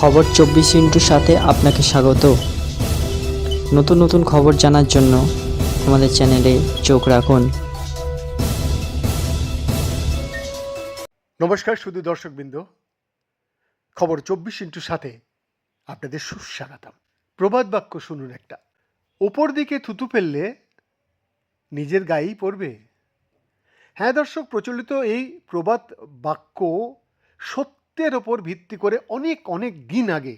খবর চব্বিশ ইন্টুর সাথে আপনাকে স্বাগত। নতুন নতুন খবর জানার জন্য আমাদের চ্যানেলে চোখ রাখুন। নমস্কার শুধু দর্শকবৃন্দ। খবর চব্বিশ ইন্টুর সাথে আপনাদের সুস্বাগতম। প্রবাদ বাক্য শুনুন একটা। ওপর দিকে থুতু ফেললে নিজের গায়েই পড়বে। হ্যাঁ দর্শক, প্রচলিত এই প্রবাদ বাক্য সত্যের ওপর ভিত্তি করে অনেক অনেক দিন আগে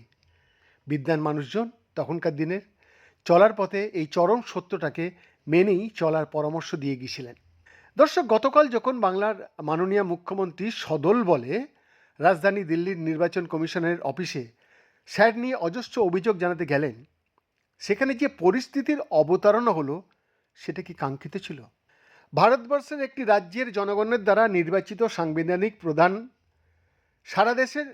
বিদ্যান মানুষজন তখনকার দিনের চলার পথে এই চরম সত্যটাকে মেনেই চলার পরামর্শ দিয়ে গিয়েছিলেন। দর্শক, গতকাল যখন বাংলার মাননীয় মুখ্যমন্ত্রী সদল বলে, রাজধানী দিল্লির নির্বাচন কমিশনের অফিসে স্যার নিয়ে অজস্র অভিযোগ জানাতে গেলেন, সেখানে যে পরিস্থিতির অবতারণা হলো, সেটা কি কাঙ্ক্ষিত ছিল? ভারতবর্ষের একটি রাজ্যের জনগণের দ্বারা নির্বাচিত সাংবিধানিক প্রধান সারা দেশের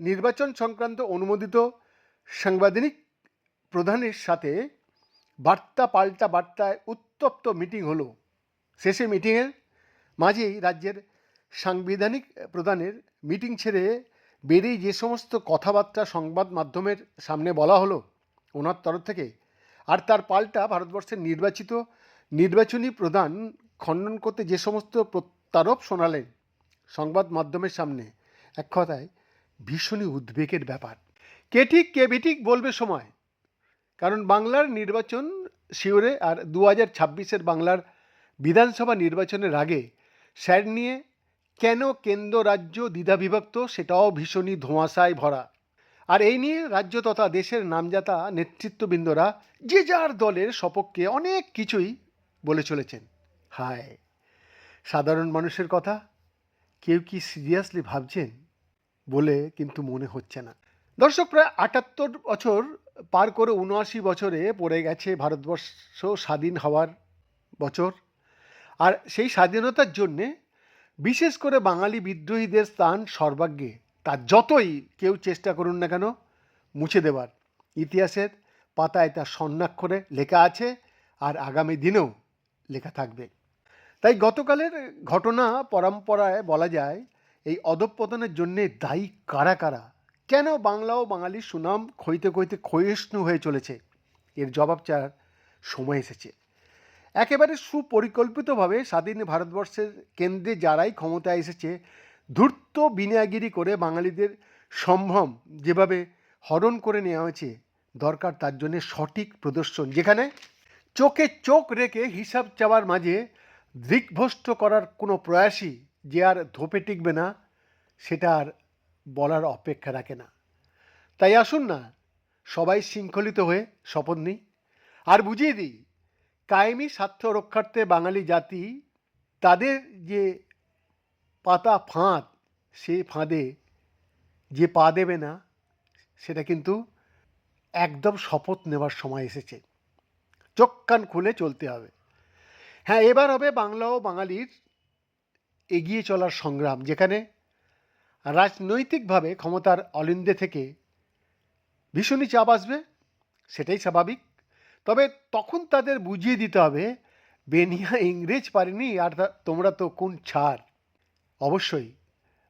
নির্বাচন সংক্রান্ত অনুমোদিত সাংবাদিক প্রধানের সাথে বার্তা পাল্টা বার্তায় উত্তপ্ত মিটিং হলো। শেষে মিটিংয়ের মাঝেই রাজ্যের সাংবিধানিক প্রধানের মিটিং ছেড়ে বেরিয়ে যে সমস্ত কথাবার্তা সংবাদ মাধ্যমের সামনে বলা হলো, ওনার তরফ থেকে, আর তার পাল্টা ভারতবর্ষের নির্বাচিত নির্বাচনী প্রধান খণ্ডন করতে যে সমস্ত প্রত্যারোপ শোনালেন সংবাদ মাধ্যমের সামনে। এক কথায়, ভীষণই উদ্বেগের ব্যাপার। কে ঠিক, কে বেঠিক বলবে সময়। কারণ বাংলার নির্বাচন শিওরে আর দু হাজার ছাব্বিশের বাংলার বিধানসভা নির্বাচনের আগে স্যার নিয়ে কেন কেন্দ্র, রাজ্য দ্বিধাবিভক্ত সেটাও ভীষণই ধোঁয়াশায় ভরা। আর এই নিয়ে রাজ্য তথা দেশের নামজাতা নেতৃত্ববৃন্দরা যে যার দলের সপক্ষে অনেক কিছুই বলে চলেছেন। হায়, সাধারণ মানুষের কথা। কেউ কি সিরিয়াসলি ভাবছেন বলে কিন্তু মনে হচ্ছে না। দর্শক, প্রায় আটাত্তর বছর পার করে উনআশি বছরে পড়ে গেছে ভারতবর্ষ স্বাধীন হওয়ার বছর। আর সেই স্বাধীনতার জন্যে বিশেষ করে বাঙালি বিদ্রোহীদের স্থান সর্বাগ্যে তার যতই কেউ চেষ্টা করুন না কেন, মুছে দেবার। ইতিহাসের পাতায় তার স্বর্ণাক্ষরে লেখা আছে, আর আগামী দিনেও লেখা থাকবে। তাই গতকালের ঘটনা পরম্পরায় বলা যায়, এই অধঃপতনের জন্যে দায়ী কারা কারা? কেন বাংলা ও বাঙালির সুনাম খইতে খইতে ক্ষয়িষ্ণু হয়ে চলেছে? এর জবাব চার সময় এসেছে। একেবারে সুপরিকল্পিতভাবে স্বাধীন ভারতবর্ষের কেন্দ্রে যারাই ক্ষমতায় এসেছে, ধূর্ত বিনয়াগিরি করে বাঙালিদের সম্ভ্রম যেভাবে হরণ করে নেওয়া হয়েছে, দরকার তার জন্য সঠিক প্রদর্শন। যেখানে চোখে চোখ রেখে হিসাব চাওয়ার মাঝে দিগ্ভ্রষ্ট করার কোনো প্রয়াসই যে আর ধোপে টিকবে না, সেটা আর বলার অপেক্ষা রাখে না। তাই আসুন না, সবাই শৃঙ্খলিত হয়ে শপথ নিই। আর বুঝিয়ে দিই, কায়েমি স্বার্থ রক্ষার্থে বাঙালি জাতি তাদের যে পাতা ফাঁদ, সে ফাঁদে যে পা দেবে না, সেটা কিন্তু একদম শপথ নেওয়ার সময় এসেছে। চোখ কান খুলে চলতে হবে। হ্যাঁ এবার হবে বাংলা ও বাঙালির এগিয়ে চলার সংগ্রাম, যেখানে রাজনৈতিকভাবে ক্ষমতার অলিন্দে থেকে ভীষণই চাপ আসবে, সেটাই স্বাভাবিক। তবে তখন তাদের বুঝিয়ে দিতে হবে, বেনিয়া ইংরেজ পারেনি, আর তোমরা তো কোন ছাড় অবশ্যই,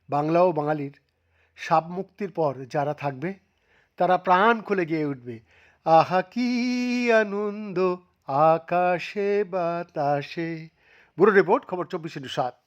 বাংলা ও বাঙালির সাপ মুক্তির পর যারা থাকবে, তারা প্রাণ খুলে গিয়ে উঠবে। আহা, কি আনন্দ! আকাশে বাতাসে। বুড়ো রিপোর্ট খবর চব্বিশ সাত।